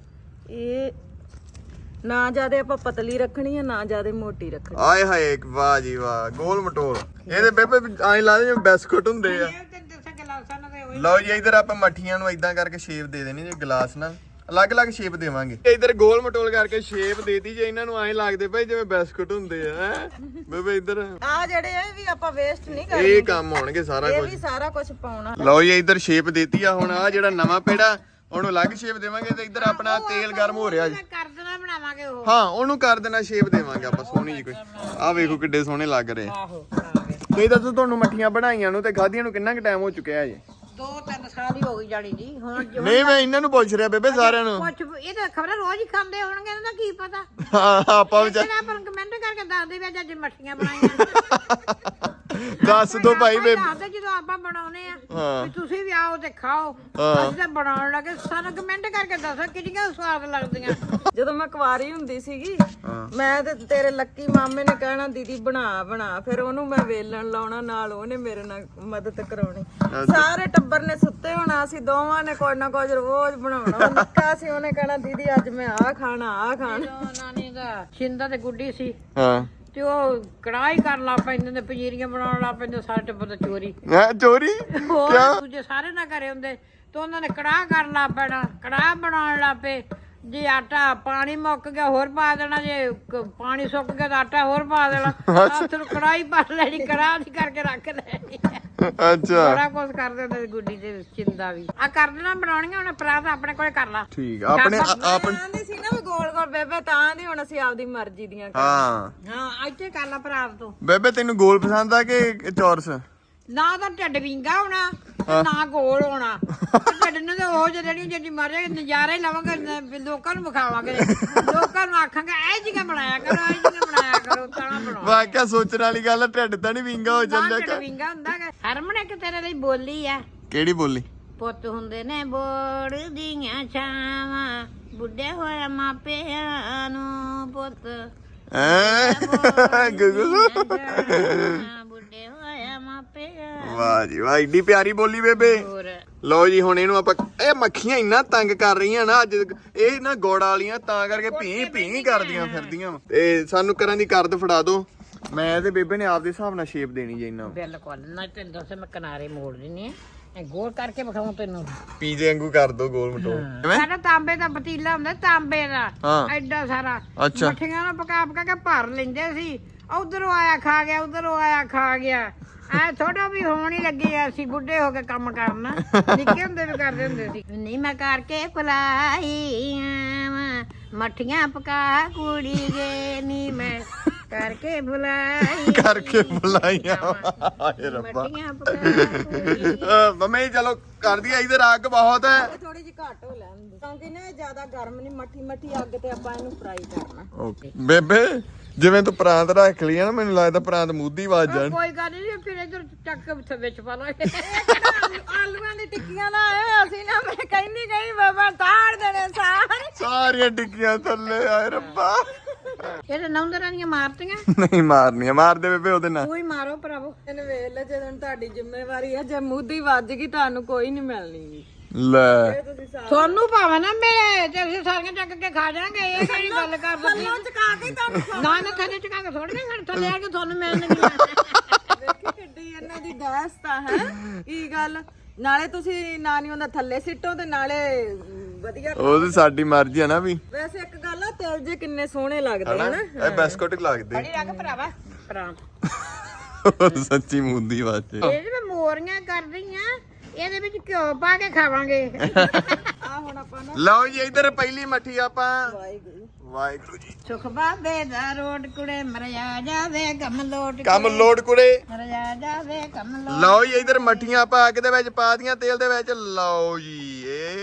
ਇਹ ਨਾ ਜਿਆਦੇ ਆਪਾਂ ਪਤਲੀ ਰੱਖਣੀ ਆ ਨਾ ਜਿਆਦੇ ਮੋਟੀ ਰੱਖਣੀ। ਆਏ ਹਾਏ ਇੱਕ ਵਾਹ ਜੀ ਵਾਹ। ਗੋਲ ਮਟੋਲ। ਇਹਦੇ ਬੇਬੇ ਐਂ ਜਿਵੇਂ ਬਿਸਕੁਟ ਹੁੰਦੇ ਆ। ਲਓ ਜੀ ਇਧਰ ਆਪਾਂ ਮੱਠੀਆਂ ਨੂੰ ਇਦਾਂ ਕਰਕੇ ਸ਼ੇਪ ਦੇ ਦੇਣੀ ਜੇ ਗਲਾਸ ਨਾਲ। ਅਲੱਗ-ਅਲੱਗ ਸ਼ੇਪ ਦੇਵਾਂਗੇ। ਇਧਰ ਗੋਲ ਮਟੋਲ ਕਰਕੇ ਸ਼ੇਪ ਦੇਤੀ ਜੇ ਇਹਨਾਂ ਨੂੰ ਐਂ ਲੱਗਦੇ ਭਾਈ ਜਿਵੇਂ ਬਿਸਕੁਟ ਹੁੰਦੇ ਆ ਹੈਂ? ਬੇਬੇ ਇਧਰ। ਆ ਜਿਹੜੇ ਇਹ ਵੀ ਆਪਾਂ ਵੇਸਟ ਨਹੀਂ ਕਰਨੇ। ਇਹ ਕੰਮ ਹੋਣਗੇ ਸਾਰਾ ਇਹ ਕੁਝ ਵੀ ਸਾਰਾ ਕੁਝ ਪਾਉਣਾ। ਲਓ ਜੀ ਇਧਰ ਸ਼ੇਪ ਦੇਤੀ ਆ ਹੁਣ ਆ ਜਿਹੜਾ ਨਵਾਂ ਪੇੜਾ ਉਹਨੂੰ ਅਲੱਗ ਸ਼ੇਪ ਦੇਵਾਂਗੇ ਤੇ ਇਧਰ ਆਪਣਾ ਤੇਲ ਗਰਮ ਹੋ ਰਿਹਾ ਜੀ। ਕਰ ਦੇਣਾ ਬਣਾਵਾਂਗੇ ਉਹ। ਹਾਂ ਉਹਨੂੰ ਕਰ ਦੇਣਾ ਸ਼ੇਪ ਦੇਵਾਂਗੇ ਆਪਾਂ ਸੋਹਣੀ ਜੀ ਕੋਈ। ਆਹ ਵੇਖੋ ਕਿੱਡੇ ਸੋਹਣੇ ਲੱਗ ਰਹੇ। ਆਹੋ ਤੁਸੀਂ ਦੱਸੋ ਤੁਹਾਨੂੰ ਮੱਠੀਆਂ ਬਣਾਈਆਂ ਨੂੰ ਤੇ ਖਾਧੀਆਂ ਨੂੰ ਕਿੰਨਾ ਕੁ ਟਾਈਮ ਹੋ ਚੁੱਕਿਆ ਹੈ ਜੀ ਦੋ ਤਿੰਨ ਸਾਲ ਹੀ ਹੋ ਗਈ ਜਾਣੀ ਜੀ ਹੁਣ ਜੋ ਨਹੀਂ ਮੈਂ ਇਹਨਾਂ ਨੂੰ ਪੁੱਛ ਰਿਹਾ ਬੇਬੇ ਸਾਰਿਆਂ ਨੂੰ। ਕੁਛ ਇਹ ਤਾਂ ਖਬਰ ਰੋਜ਼ ਹੀ ਖਾਂਦੇ ਹੋਣਗੇ ਇਹਨਾਂ ਦਾ ਕੀ ਪਤਾ? ਹਾਂ ਆਪਾਂ ਵਿਚਾਰ ਜਿਹੜਾ ਆਪਾਂ ਕਮੈਂਟ ਕਰਕੇ ਦੱਸ ਦੇ ਵੀ ਅੱਜ ਅੱਜ ਮੱਠੀਆਂ ਬਣਾਈਆਂ। *laughs* ਦੱਸ ਦੋ ਭਾਈ ਬੇ ਦੱਸ ਦੇ ਜਦੋਂ ਆਪਾਂ ਬਣਾਉਨੇ ਆ। ਵੀ ਤੁਸੀਂ ਵੀ ਆਓ ਤੇ ਖਾਓ। ਅਸੀਂ ਤਾਂ ਬਣਾਉਣ ਲੱਗੇ ਸਾਨੂੰ ਕਮੈਂਟ ਕਰਕੇ ਦੱਸੋ ਕਿਹੜੀਆਂ ਸਵਾਦ ਲੱਗਦੀਆਂ। ਜਦੋਂ ਮੈਂ ਕੁਵਾਰੀ ਹੁੰਦੀ ਸੀਗੀ। ਮੈਂ ਤੇ ਤੇਰੇ ਲੱਕੀ ਮਾਮੇ ਨੇ ਕਹਿਣਾ ਦੀਦੀ ਬਣਾ ਬਣਾ। ਫਿਰ ਉਹਨੂੰ ਮੈਂ ਵੇਲਣ ਲਾਉਣਾ ਨਾਲ ਉਹਨੇ ਮੇਰੇ ਨਾਲ ਮਦਦ ਕਰਾਉਣੀ। ਸਾਰੇ ਟੱਬਰ ਨੇ ਸੁੱਤੇ ਹੋਣਾ ਸੀ ਦੋਵਾਂ ਨੇ ਕੋਈ ਨਾ ਕੁਝ ਰੋਜ਼ ਬਣਾਉਣਾ। ਨਿੱਕਾ ਸੀ ਉਹਨੇ ਕਹਿਣਾ ਦੀਦੀ ਅੱਜ ਮੈਂ ਆਹ ਖਾਣਾ ਆਹ ਖਾਣਾ। ਨਾਨੀ ਦਾ ਛਿੰਦਾ ਤੇ ਗੁੱਡੀ ਸੀ ਹਾਂ। ਤੇ ਉਹ ਕੜਾਈ ਕਰਨ ਲੱਗ ਪੈਂਦੇ ਨੇ ਪੰਜੀਰੀਆਂ ਬਣਾਉਣ ਲੱਗ ਪੈਂਦੇ ਸਾਰੇ ਟੱਬਰ ਦਾ ਚੋਰੀ। ਹੈ ਚੋਰੀ? ਹੋਰ ਦੂਜੇ ਸਾਰੇ ਨਾ ਕਰੇ ਹੁੰਦੇ ਤੇ ਉਹਨਾਂ ਨੇ ਕੜਾਹ ਕਰਨ ਲੱਗ ਪੈਣਾ ਕੜਾਹ ਬਣਾਉਣ ਲੱਗ ਪਏ। ਜੇ ਆਟਾ ਪਾਣੀ ਮੁੱਕ ਗਿਆ ਹੋਰ ਪਾ ਦੇਣਾ ਜੇ ਕ- ਪਾਣੀ ਸੁੱਕ ਗਿਆ ਤਾਂ ਆਟਾ ਹੋਰ ਪਾ ਦੇਣਾ। ਹੱਥ ਨੂੰ ਕੜਾਈ ਪਾ ਲੈਣੀ ਕੜਾਹ ਦੀ ਕਰਕੇ ਰੱਖ ਲੈਣੀ। ਅੱਛਾ। ਬੜਾ ਕੁਝ ਕਰਦੇ ਹੁੰਦੇ ਸੀ ਗੁੱਡੀ ਤੇ ਚਿੰਦਾ ਵੀ। ਆ ਕਰ ਦੇਣਾ ਬਣਾਉਣੀਆਂ ਹੁਣ ਪਰਾਤ ਆਪਣੇ ਕੋਲੇ ਕਰ ਲਾ। ਠੀਕ ਆ, ਆਪਣੇ ਆ- ਆਪਣੇ ਗੋਲ ਗੋਲ ਬੇਬੇ ਤਾਂ ਦੀ ਹੁਣ ਅਸੀਂ ਆਪਦੀ ਮਰਜ਼ੀ ਦੀਆਂ ਹਾਂ। ਹਾਂ ਇੱਥੇ ਕਰ ਲਾ ਪਰਾਤ ਤੋਂ। ਬੇਬੇ ਤੈਨੂੰ ਗੋਲ ਪਸੰਦ ਆ ਕਿ ਚੌਰਸ? ਨਾ ਤਾਂ ਢਿੱਡ ਵਿੰਗਾ ਹੋਣਾ ਤੇ ਨਾ ਗੋਲ ਹੋਣਾ। ਤੇ ਢਿੱਡ ਨੇ ਤਾਂ ਉਹ ਜਿਹੜੀ ਜਿਹੜੀ ਮਾਰੇ ਨਜ਼ਾਰੇ ਲਵਾਂਗੇ ਨ- ਲੋਕਾਂ ਨੂੰ ਵਿਖਾਵਾਂਗੇ। ਲੋਕਾਂ ਨੂੰ ਆਖਾਂਗੇ ਇਹ ਜਿਹਾ ਬਣਾਇਆ ਕਰੋ ਇਹ ਜਿਹਾ ਬਣਾਇਆ ਕਰੋ ਤਾਂ ਬਣਾਓ ਵਾਕਿਆ ਸੋਚਣ ਵਾਲੀ ਗੱਲ ਆ, ਢਿੱਡ ਤਾਂ ਨਹੀਂ ਵਿੰਗਾ ਹੋ ਜਾਂਦਾ ਢਿੱਡ ਵਿੰਗਾ ਹੁੰਦਾ ਕਿ ਹਰਮਨ ਇੱਕ ਤੇਰੇ ਲਈ ਬੋਲੀ ਆ। ਕਿਹੜੀ ਬੋਲੀ? ਪੁੱਤ ਹੁੰਦੇ ਨੇ ਬੋੜ ਦੀਆਂ ਛਾਵਾਂ। ਬੁੱਢੇ ਹੋਏ ਮਾਪਿਆਂ ਨੂੰ ਪੁੱਤ। ਐ ਗੁੱਗੂ? ਬੁੱਢੇ ਹੋਏ ਮਾਪਿਆਂ। ਵਾਹ ਜੀ ਵਾਹ ਏਡੀ ਪਿਆਰੀ ਬੋਲੀ ਬੇਬੇ। ਹੋਰ। ਲਓ ਜੀ ਹੁਣ ਇਹਨੂੰ ਆਪਾਂ ਇਹ ਮੱਖੀਆਂ ਇੰਨਾ ਤੰਗ ਕਰ ਰਹੀਆਂ ਨਾ ਅੱਜ ਇਹ ਨਾ ਗੋੜ ਵਾਲੀਆਂ ਤਾਂ ਕਰਕੇ ਭੀ ਭੀ ਕਰਦੀਆਂ ਫਿਰਦੀਆਂ ਵਾਂ। ਤੇ ਸਾਨੂੰ ਕਰਨ ਦੀ ਕਰਦ ਫੜਾ ਦਿਓ। ਮੈਂ ਤੇ ਬੇਬੇ ਨੇ ਆਪਦੇ ਹਿਸਾਬ ਨਾਲ ਸ਼ੇਪ ਦੇਣੀ ਜੇ ਇਹਨਾਂ ਬਿਲਕੁਲ ਨਾ ਤੈਨੂੰ ਦੱਸ ਮੈਂ ਕਿਨਾਰੇ ਮੋੜ ਦਿੰਨੀ ਆ ਗੋਲ ਕਰਕੇ ਵਿਖਾਉਂ ਤੈਨੂੰ। ਪੀਜੇ ਵਾਂਗੂ ਕਰ ਦੋ ਗੋਲ ਮਟੋਲ ਕਿਵੇਂ? ਸਾਡਾ ਤਾਂਬੇ ਦਾ ਪਤੀਲਾ ਹੁੰਦਾ ਤਾਂਬੇ ਦਾ। ਹਾਂ। ਐਡਾ ਸਾਰਾ। ਅੱਛਾ। ਮੱਠੀਆਂ ਨੂੰ ਪਕਾ ਪਕਾ ਕੇ ਭਰ ਲੈਂਦੇ ਸੀ। ਉਧਰੋਂ ਆਇਆ ਖਾ ਗਿਆ ਉਧਰੋਂ ਆਇਆ ਖਾ ਗਿਆ। ਐ ਥੋੜਾ ਵੀ ਹੋਣ ਹੀ ਲੱਗੀ ਆ ਅਸੀਂ ਬੁੱਢੇ ਹੋ ਕੇ ਕੰਮ ਕਰਨਾ। ਨਿੱਕੇ ਹੁੰਦੇ ਵੀ ਕਰਦੇ ਹੁੰਦੇ ਸੀ। ਨਹੀਂ ਮੈਂ ਕਰਕੇ ਭੁਲਾਈਆਂ ਵਾਂ, ਮੱਠੀਆਂ ਪਕਾ ਕੁੜੀ ਗੇ ਨੀ ਮੈਂ ਕਰਕੇ ਭੁਲਾਈ *laughs* ਕਰਕੇ ਬੁਲਾਈਆਂ ਹਾਏ ਰੱਬਾ। ਮੱਠੀਆਂ ਪਕਾ ਕੁੜੀ ਅਹ ਮੰਮੀ ਚਲੋ ਕਰਦੀ ਆ ਇਧਰ ਅੱਗ ਬਹੁਤ ਹੈ। ਥੋੜੀ ਜਿਹੀ ਘੱਟ ਹੋ ਲੈਂਦੀ ਕਿਉਂਕਿ ਨਾ ਇਹ ਜ਼ਿਆਦਾ ਗਰਮ ਨਹੀਂ ਮੱਠੀ ਮੱਠੀ ਅੱਗ ਤੇ ਆਪਾਂ ਇਹਨੂੰ ਫਰਾਈ ਕਰਨਾ। ਓਕੇ। ਬੇਬੇ ਜਿਵੇਂ ਤੂੰ ਪ੍ਰਾਂਤ ਰੱਖ ਲਈ ਆ ਨਾ ਮੈਨੂੰ ਲੱਗਦਾ ਪ੍ਰਾਂਤ ਮੁੱਦੀ ਵੱਜ ਜਾਣ। ਕੋਈ ਗੱਲ ਨਹੀਂ ਫਿਰ ਇਧਰ ਚੱਕ ਵਿੱਚ ਪਾ ਲਾਂਗੇ ਆਲੂਆਂ ਦੀ ਟਿੱਕੀਆਂ ਨਾ ਆਏ ਅਸੀਂ ਨਾ ਮੈਂ ਕਹਿੰਦੀ ਗਈ ਬਾਬਾ ਤਾੜ ਦੇਣੇ ਸਾਰੇ। ਸਾਰੀਆਂ ਟਿੱਕੀਆਂ ਥੱਲੇ ਆਏ ਰੱਬਾ। ਇਹਦੇ ਨੌਂਦਰਾਂ ਦੀਆਂ ਮਾਰਤੀਆਂ। *laughs* ਨਹੀਂ ਮਾਰਨੀਆਂ। ਮਾਰ ਦੇ ਬੇਬੇ ਉਹਦੇ ਨਾਲ। ਕੋਈ ਮਾਰੋ ਭਰਾਵੋ। ਇਹਨੂੰ ਵੇਖ ਲੈ ਜਦੋਂ ਤੁਹਾਡੀ ਜ਼ਿੰਮੇਵਾਰੀ ਹੈ ਜੇ ਮੁੱਦੀ ਵੱਜ ਗਈ ਤੁਹਾਨੂੰ ਕੋਈ ਨਹੀਂ ਮਿਲਣੀ ਗੀ। ਲੈ। ਇਹ ਤੁਸੀਂ ਸਾਰੇ ਤੁਹਾਨੂੰ ਭਾਵੇਂ ਨਾ ਮੇਰੇ ਤੇ ਅਸੀਂ ਸਾਰੀਆਂ ਚੱਕ ਕੇ ਖਾ ਜਾਾਂਗੇ ਇਹ ਕਿਹੜੀ ਗੱਲ ਕਰ ਦਿੰਦੀ ਥੱਲੋਂ ਚਕਾ ਕੇ ਤੁਹਾਨੂੰ ਨਾ ਨਾ ਥੱਲੇ ਚਕਾ ਕੇ ਥੋੜੀ ਨਾ ਥੱਲੇ ਆ ਕੇ ਤੁਹਾਨੂੰ ਮਿਲਣਗੀਆਂ ਵੇਖੀ ਕਿੱਡੀ ਇਹਨਾਂ ਦੀ ਦਾਸਤਾ ਹੈ? ਕੀ ਗੱਲ? ਨਾਲੇ ਤੁਸੀਂ ਨਾਨੀਆਂ ਦਾ ਥੱਲੇ ਸਿੱਟੋ ਤੇ ਨਾਲੇ ਵਧੀਆ ਉਹ ਤੇ ਸਾਡੀ ਮਰਜ਼ੀ ਆ ਨਾ ਵੀ। ਵੈਸੇ ਇੱਕ ਗੱਲ ਆ ਤਿਲ ਜੇ ਕਿੰਨੇ ਸੋਹਣੇ ਲੱਗਦੇ ਹਨ? ਇਹ ਬਿਸਕੁਟ ਲੱਗਦੇ। ਰੱਖ ਭਰਾਵਾ। ਭਰਾ। ਸੱਚੀ ਮੁੰਦੀ ਵਾਸਤੇ ਇਹ ਜੇ ਮੈਂ ਮੋਰੀਆਂ ਕਰਦੀਆਂ ਇਹਦੇ ਵਿੱਚ ਘਿਓ ਪਾ ਕੇ ਖਾਵਾਂਗੇ। ਆ ਹੁਣ ਆਪਾਂ ਨਾ ਲਓ ਜੀ ਇਧਰ ਪਹਿਲੀ ਮੱਠੀ ਆਪਾਂ। ਵਾਹਿਗੁਰੂ। ਵਾਹਿਗੁਰੂ ਜੀ। ਸੁਖ ਬਾਬੇ ਦਾ ਰੋਡ ਕੁੜੇ ਮਰਿਆ ਜਾਵੇ ਕੰਮ ਲੋਟ ਕੰਮ ਲੋਡ ਕੁੜੇ। ਮਰਿਆ ਜਾਵੇ ਕੰਮ ਲੋਟ ਲਓ ਜੀ ਇਧਰ ਮੱਠੀਆਂ ਪਾ ਕੇ ਦੇ ਵਿੱਚ ਪਾ ਦੀਆਂ ਤੇਲ ਦੇ ਵਿੱਚ। ਲਓ ਜੀ।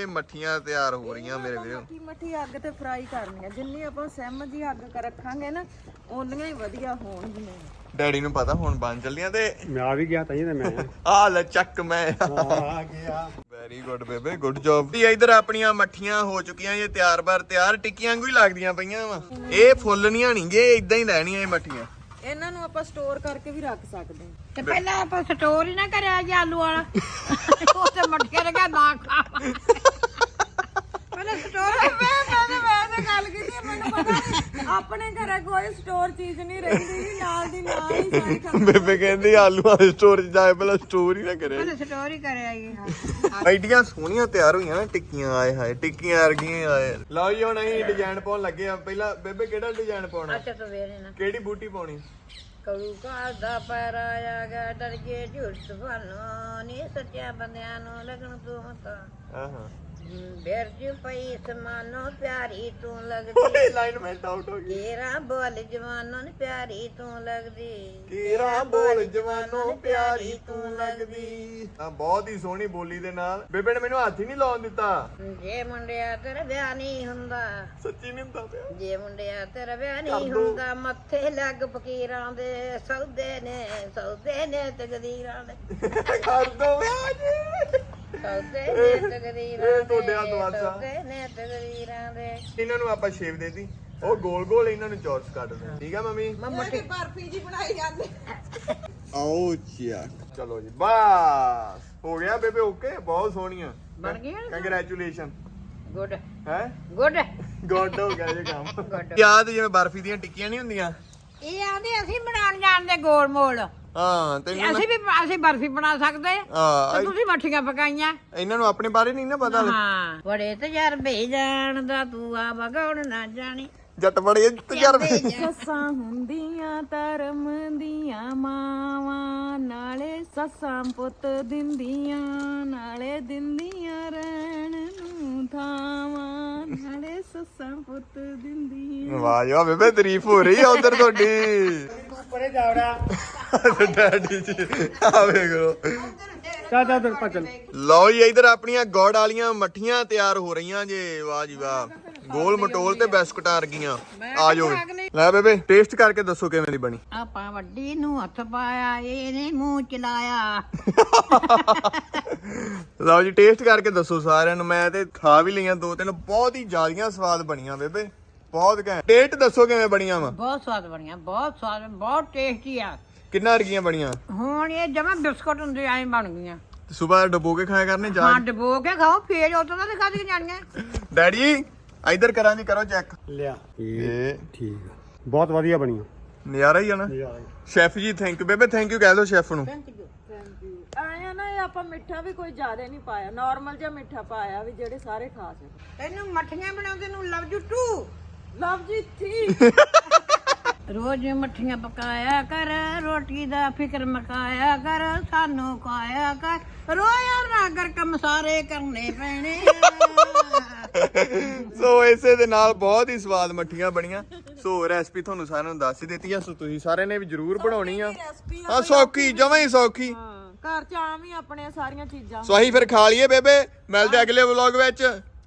ਇਹ ਮੱਠੀਆਂ ਤਿਆਰ ਹੋ ਰਹੀਆਂ ਮੇਰੇ ਵੀਰੋ। ਮੱਠੀ ਮੱਠੀ ਅੱਗ ਤੇ ਫਰਾਈ ਕਰਨੀ ਆ। ਜਿੰਨੀ ਆਪਾਂ ਸਹਿਮ ਦੀ ਅੱਗ ਕਰ ਰੱਖਾਂਗੇ ਨਾ ਓਨੀਆਂ ਹੀ ਵਧੀਆ ਹੋਣਗੀਆਂ। ਡੈਡੀ ਨੂੰ ਪਤਾ ਹੁਣ ਬਣ ਚੱਲੀਆਂ ਤੇ ਮੈਂ ਆ ਵੀ ਗਿਆ ਤਾਂ ਹੀ ਤੇ ਮੈਂ ਆ। ਲੈ ਚੱਕ ਮੈਂ। ਆ ਗਿਆ। ਵੈਰੀ ਗੁੱਡ ਬੇਬੇ ਗੁੱਡ ਜੌਬ ਜੀ ਇਧਰ ਆਪਣੀਆਂ ਮੱਠੀਆਂ ਹੋ ਚੁੱਕੀਆਂ ਇਹ ਤਿਆਰ ਬਰ ਤਿਆਰ ਟਿੱਕੀਆਂ ਵਾਂਗੂ ਹੀ ਲੱਗਦੀਆਂ ਪਈਆਂ ਵਾ। ਇਹ ਫੁੱਲਣੀਆਂ ਨਹੀਂਗੇ ਇਦਾਂ ਹੀ ਲੈਣੀਆਂ ਇਹ ਮੱਠੀਆਂ। ਇਹਨਾਂ ਨੂੰ ਆਪਾਂ ਸਟੋਰ ਕਰਕੇ ਵੀ ਰੱਖ ਸਕਦੇ ਹਾਂ। ਤੇ ਪਹਿਲਾਂ ਆਪਾਂ ਸਟੋਰ ਹੀ ਨਾ ਕਰਿਆ ਜੀ ਆਲੂ ਵਾਲਾ। ਉਹ ਤੇ ਮਟਕੇ ਲਗਾ ਨਾ ਖਾ। *laughs* ਪਹਿਲਾਂ ਸਟੋਰ ਗੱਲ ਕੀਤੀ ਆ, ਮੈਨੂੰ ਪਤਾ ਨਹੀਂ ਆਪਣੇ ਘਰੇ ਕੋਈ ਸਟੋਰ ਚੀਜ਼ ਨਹੀਂ ਰਹਿੰਦੀ ਜੀ ਨਾਲ ਦੀ ਨਾਲ ਹੀ ਸਾਰੇ ਖਾ ਬੇਬੇ ਕਹਿੰਦੀ ਆਲੂਆਂ ਦੇ ਸਟੋਰ 'ਚ ਜਾਏ ਪਹਿਲਾਂ ਸਟੋਰ ਹੀ ਨਾ ਕਰੇ। ਪਹਿਲੇ ਸਟੋਰੀ ਕਰਿਆ ਇਹ ਐਡੀਆਂ ਸੋਹਣੀਆਂ ਤਿਆਰ ਹੋਈਆਂ ਨਾ ਟਿੱਕੀਆਂ ਆਏ ਹਾਏ ਟਿੱਕੀਆਂ ਵਰਗੀਆਂ ਆਏ। ਲਓ ਜੀ ਹੁਣ ਅਸੀਂ ਡਿਜ਼ਾਈਨ ਪਾਉਣ ਲੱਗੇ ਆ ਪਹਿਲਾਂ ਬੇਬੇ ਕਿਹੜਾ ਡਿਜ਼ਾਈਨ ਪਾਉਣਾ? ਅੱਛਾ ਤੂੰ ਵੇਰੇ ਨਾ। ਕਿਹੜੀ ਬੂਟੀ ਪਾਉਣੀ? ਕਲੂ ਦਾ ਪੈਰਾਇਆ ਗਾ ਡਰ ਕੇ ਝੂਠ ਫਾਨੋ ਨੀ ਸੱਚਿਆ ਬੰਦਿਆਂ ਨੂੰ ਲੱਗਣ ਤੂੰ ਤਾਂ ਆਹਾਂ। ਬੇਰ ਚ ਪਈ ਸਮਾਨੋ ਪਿਆਰੀ ਤੂੰ ਲੱਗਦੀ। ਓਏ ਅਲਾਈਨਮੈਂਟ ਆਊਟ ਹੋ ਗਈ। ਤੇਰਾ ਬੋਲ ਜਵਾਨੋਂ ਨੀ ਪਿਆਰੀ ਤੂੰ ਲੱਗਦੀ। ਕੀਰਾ ਬੋਲ ਜਵਾਨੋ ਪਿਆਰੀ ਤੂੰ ਲੱਗਦੀ। ਆ ਬਹੁਤ ਹੀ ਸੋਹਣੀ ਬੋਲੀ ਦੇ ਨਾਲ। ਬੇਬੇ ਨੇ ਮੈਨੂੰ ਹੱਥ ਹੀ ਨਹੀਂ ਲਾਉਣ ਦਿੱਤਾ। ਜੇ ਮੁੰਡਿਆ ਤੇਰਾ ਵਿਆਹ ਨਹੀਂ ਹੁੰਦਾ। ਸੱਚੀ ਨਹੀਂ ਹੁੰਦਾ ਪਿਆ। ਜੇ ਮੁੰਡਿਆ ਤੇਰਾ ਵਿਆਹ ਨਹੀਂ ਹੁੰਦਾ ਮੱਥੇ ਲੱਗ ਫਕੀਰਾਂ ਦੇ ਸੌਦੇ ਨੇ ਸੌਦੇ ਨੇ ਤਕਦੀਰਾਂ ਦੇ। *laughs* ਕਰ ਦੋ ਵਿਆਹ ਜੀ। ਸੌਦੇ ਨੇ ਤਕਦੀਰਾਂ ਇਹ ਦੇ ਤੁਹਾਡੇ ਹੱਥ ਵਾਸਾ। ਸੌਦੇ ਨੇ ਤਕਦੀਰਾਂ ਦੇ। ਇਹਨਾਂ ਨੂੰ ਆਪਾਂ ਸ਼ੇਪ ਦੇਤੀ ਉਹ ਗੋਲ ਗੋਲ ਇਹਨਾਂ ਨੂੰ ਚੌਰਸ ਕੱਟ ਦੇ। ਠੀਕ ਆ ਮੰਮੀ? ਇਹ ਬਰਫੀ ਜੀ ਬਣਾਈ ਜਾਂਦੇ। ਆਓ ਚਿਆ। ਚਲੋ ਜੀ ਬਸ। ਹੋ ਗਿਆ ਬੇਬੇ ਓਕੇ ਬਹੁਤ ਸੋਹਣੀਆਂ। ਬਣ ਗਈਆਂ? Congratulation good. ਹੈ? ਗੁੱਡ। ਗੁੱਡ ਹੋ ਗਿਆ ਜੀ ਕੰਮ। Good. ਯਾਦ ਜਿਵੇਂ ਬਰਫੀ ਦੀਆਂ ਟਿੱਕੀਆਂ ਨਹੀਂ ਹੁੰਦੀਆਂ? ਇਹ ਆਂਦੇ ਅਸੀਂ ਬਣਾਉਣ ਜਾਣਦੇ ਗੋਲ ਮੋਲ। ਹਾਂ ਤੈਨੂੰ ਅਸੀਂ ਵੀ ਅਸੀਂ ਬਰਫੀ ਬਣਾ ਸਕਦੇ ਹਾਂ ਤੇ ਤੁਸੀਂ ਮੱਠੀਆਂ ਪਕਾਈਆਂ। ਇਹਨਾਂ ਨੂੰ ਆਪਣੇ ਬਾਰੇ ਨਹੀਂ ਨਾ ਪਤਾ। ਹਾਂ। ਬੜੇ ਤਜਰਬੇ ਜਾਣਦਾ ਤੂੰ ਆ ਵਗਾਉਣ ਨਾ ਜਾਣੀ। ਜੱਟ ਬੜੇ ਤਜਰਬੇ। ਸੱਸਾਂ ਹੁੰਦੀਆਂ ਧਰਮ ਦੀਆਂ ਮਾਵਾਂ ਨਾਲੇ ਸੱਸਾਂ ਪੁੱਤ ਦਿੰਦੀਆਂ ਨਾਲੇ ਦਿੰਦੀਆਂ ਰਹਿਣ ਨੂੰ ਥਾਵਾਂ ਨਾਲੇ ਸੱਸਾਂ ਪੁੱਤ ਦਿੰਦੀਆਂ। ਵਾਹ ਜੀ ਵਾਹ ਬੇਬੇ ਤਾਰੀਫ ਹੋ ਰਹੀ ਆ ਉਧਰ ਤੁਹਾਡੀ। ਪਰੇ ਜਾਵੜਾ *laughs* ਡੈਡੀ ਜੀ ਆ ਵੇਖੋ ਚਾ ਚਾ ਦਰ ਪਚਲ ਲਓ ਜੀ ਇਧਰ ਆਪਣੀਆਂ ਗੋੜ ਵਾਲੀਆਂ ਮੱਠੀਆਂ ਤਿਆਰ ਹੋ ਰਹੀਆਂ ਜੇ ਵਾਹ ਜੀ ਵਾਹ। ਗੋਲ ਮਟੋਲ ਤੇ ਬਿਸਕੁਟਾਂ ਵਰਗੀਆਂ। ਆ ਜਾਓ ਲੈ ਬੇਬੇ ਟੇਸਟ ਕਰਕੇ ਦੱਸੋ ਕਿਵੇਂ ਦੀ ਬਣੀ। ਆਪਾਂ ਵੱਡੀ ਨੂੰ ਹੱਥ ਪਾਇਆ ਇਹਨੇ ਮੂੰਹ ਚਲਾਇਆ। *laughs* ਲਓ ਜੀ ਟੇਸਟ ਕਰਕੇ ਦੱਸੋ ਸਾਰਿਆਂ ਨੂੰ। ਮੈਂ ਤੇ ਖਾ ਵੀ ਲਈਆਂ ਦੋ ਤਿੰਨ ਬਹੁਤ ਹੀ ਜ਼ਿਆਦੀਆਂ ਸਵਾਦ ਬਣੀਆਂ ਬੇਬੇ। ਬਹੁਤ ਘੈਂਟ। ਟੇਸਟ ਦੱਸੋ ਕਿਵੇਂ ਬਣੀਆਂ ਵਾ? ਬਹੁਤ ਸਵਾਦ ਬਣੀਆਂ ਬਹੁਤ ਸਵਾਦ ਬਹੁਤ ਟੇਸਟੀ ਆ। ਕਿੰਨਾ ਵਰਗੀਆਂ ਬਣੀਆਂ? ਹੁਣ ਇਹ ਜਮਾ ਬਿਸਕੁਟ ਹੁੰਦੇ ਐਂ ਬਣ ਗਈਆਂ। ਸਵੇਰ ਡਬੋ ਕੇ ਖਾਇਆ ਕਰਨੇ ਜਾ ਹਾਂ ਡਬੋ ਕੇ ਖਾਓ ਫੇਰ ਉਤੋਂ ਤਾਂ ਦਿਖਾ ਦੇ ਜਾਣੀਆਂ। ਡੈਡੀ ਇਧਰ ਕਰਾਂ ਦੀ ਕਰੋ ਚੈੱਕ ਲਿਆ। ਇਹ ਠੀਕ ਆ। ਬਹੁਤ ਵਧੀਆ ਬਣੀਆਂ। ਨਜ਼ਾਰਾ ਹੀ ਆ ਨਾ। ਸ਼ੈਫ ਜੀ ਥੈਂਕ ਯੂ ਬੇਬੇ ਥੈਂਕ ਯੂ ਕਹਿ ਦਿਓ ਸ਼ੈਫ ਨੂੰ। ਆਇਆ ਨਾ ਇਹ ਆਪਾਂ ਮਿੱਠਾ ਵੀ ਕੋਈ ਜ਼ਿਆਦਾ ਨਹੀਂ ਪਾਇਆ। ਨਾਰਮਲ ਜਿਹਾ ਮਿੱਠਾ ਪਾਇਆ ਵੀ ਜਿਹੜੇ ਸਾਰੇ ਖਾ ਸਕਣ। ਤੈਨੂੰ ਮੱਠੀਆਂ ਬਣਾਉਂਦੇ ਨੂੰ ਲਵ ਯੂ ਟੂ ਥੀ ਰੋਜ਼ ਮੱਠੀਆਂ ਪਕਾਇਆ ਕਰ ਰੋਟੀ ਦਾ ਫਿਕਰ ਮਕਾਇਆ ਕਰ ਸਾਨੂੰ ਖਾਇਆ ਕਰ। ਰੋਇਆ ਨਾ ਕਰ ਕੰਮ ਸਾਰੇ ਕਰਨੇ ਪੈਣੇ। ਸੋ ਇਸੇ ਦੇ ਨਾਲ ਬਹੁਤ ਹੀ ਸਵਾਦ ਮੱਠੀਆਂ ਬਣੀਆਂ। ਸੋ ਰੈਸਪੀ ਤੁਹਾਨੂੰ ਸਾਰਿਆਂ ਨੂੰ ਦੱਸ ਹੀ ਦਿੱਤੀ ਆ ਸੋ ਤੁਸੀਂ ਸਾਰਿਆਂ ਨੇ ਵੀ ਜ਼ਰੂਰ ਬਣਾਉਣੀ ਆ। ਆ ਸੌਖੀ ਜਮਾਂ ਹੀ ਸੌਖੀ। ਹਾਂ ਘਰ ਚ ਆਮ ਹੀ ਆਪਣੇ ਸਾਰੀਆਂ ਚੀਜ਼ਾਂ। ਸੋ ਅਸੀਂ ਫਿਰ ਖਾ ਲਈਏ ਬੇਬੇ ਮਿਲਦੇ ਅਗਲੇ ਵਲੌਗ ਵਿੱਚ।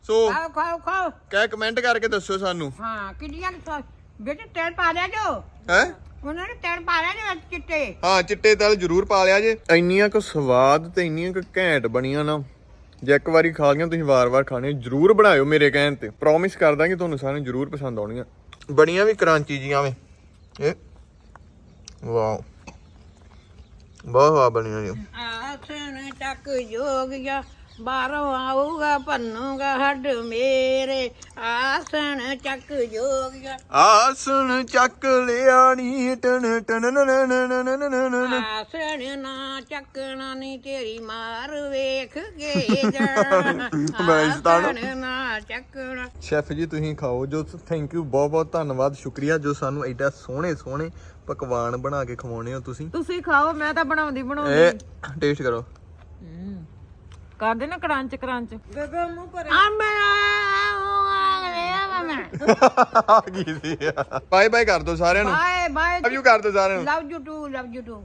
ਸੋ ਖਾਓ ਖਾਓ ਖਾਓ। ਕਹਿ ਕਮੈਂਟ ਕਰਕੇ ਦੱਸਿਓ ਸਾਨੂੰ। ਹਾਂ ਕਿੰਨੀਆਂ ਕੁ ਤੇਲ ਪਾ ਲਿਆ ਜੋ? ਹੈ? ਉਹਨਾਂ ਨੇ ਤੇਲ ਪਾ ਲਿਆ ਜੋ ਵਿੱਚ ਚਿੱਟੇ? ਹਾਂ ਚਿੱਟੇ ਤਲ ਜ਼ਰੂਰ ਪਾ ਲਿਆ ਜੇ। ਇੰਨੀਆਂ ਕੁ ਸਵਾਦ ਤੇ ਇੰਨੀਆਂ ਕੁ ਘੈਂਟ ਬਣੀਆਂ ਨਾ ਜੇ ਇੱਕ ਵਾਰੀ ਖਾ ਲਈਆਂ ਤੁਸੀਂ ਵਾਰ-ਵਾਰ ਖਾਣੀਆਂ ਜ਼ਰੂਰ ਬਣਾਇਓ ਮੇਰੇ ਕਹਿਣ ਤੇ। ਪ੍ਰੋਮਿਸ ਕਰਦਾ ਕਿ ਤੁਹਾਨੂੰ ਸਾਰਿਆਂ ਨੂੰ ਜ਼ਰੂਰ ਪਸੰਦ ਆਉਣਗੀਆਂ ਬਣੀਆਂ ਵੀ ਕਰਾਂਚੀ ਜੀਆਂ ਵੇ। ਇਹ ਵਾਓ। ਬਹੁਤ ਵਾਹ ਬਣੀਆਂ ਜੀ। ਆਸਣ ਟੱਕ ਜੋਗਿਆ। ਬਾਹਰੋਂ ਆਊਗਾ ਭੰਨੂਗਾ ਹੱਡ ਮੇਰੇ। ਆਸਣ ਚੱਕ ਜੋਗਿਆ। ਆਸਣ ਚੱਕ ਲਿਆਣੀ ਟਨ ਟਨ ਨਨ ਨਨ ਨਨ ਨਨ ਨਨ ਆਸਣ ਨਾ ਚੱਕਣਾ ਨਹੀਂ ਤੇਰੀ ਮਾਰ ਵੇਖ ਕੇ ਜਾਣਾ। ਮੈਂ ਇਸ ਤਰ੍ਹਾਂ ਨਾ- ਆਸਣ ਨਾ ਚੱਕਣਾ। ਸ਼ੈਫ ਜੀ ਤੁਸੀਂ ਖਾਓ। ਜੋ ਥੈਂਕ ਯੂ ਬਹੁਤ ਬਹੁਤ ਧੰਨਵਾਦ ਸ਼ੁਕਰੀਆ। ਜੋ ਸਾਨੂੰ ਐਡਾ ਸੋਹਣੇ ਸੋਹਣੇ ਪਕਵਾਨ ਬਣਾ ਕੇ ਖਵਾਉਣੇ ਹੋ ਤੁਸੀਂ। ਤੁਸੀਂ ਖਾਓ ਮੈਂ ਤਾਂ ਬਣਾਉਂਦੀ ਬਣਾਉਂਦੀ। ਇਹ ਟੇਸਟ ਕਰੋ। ਕਰਦੇ ਨਾ ਕਰੰਚ ਕਰੰਚ। ਬੇਬੇ ਮੂੰਹ ਪਰ ਆ ਮੈਂ ਕੀ ਸੀ ਬਾਏ ਬਾਏ ਕਰ ਦੋ ਸਾਰਿਆਂ ਨੂੰ। Bye bye. ਲਵ ਯੂ ਕਰ ਦੋ ਸਾਰਿਆਂ ਨੂੰ। Love you too love you too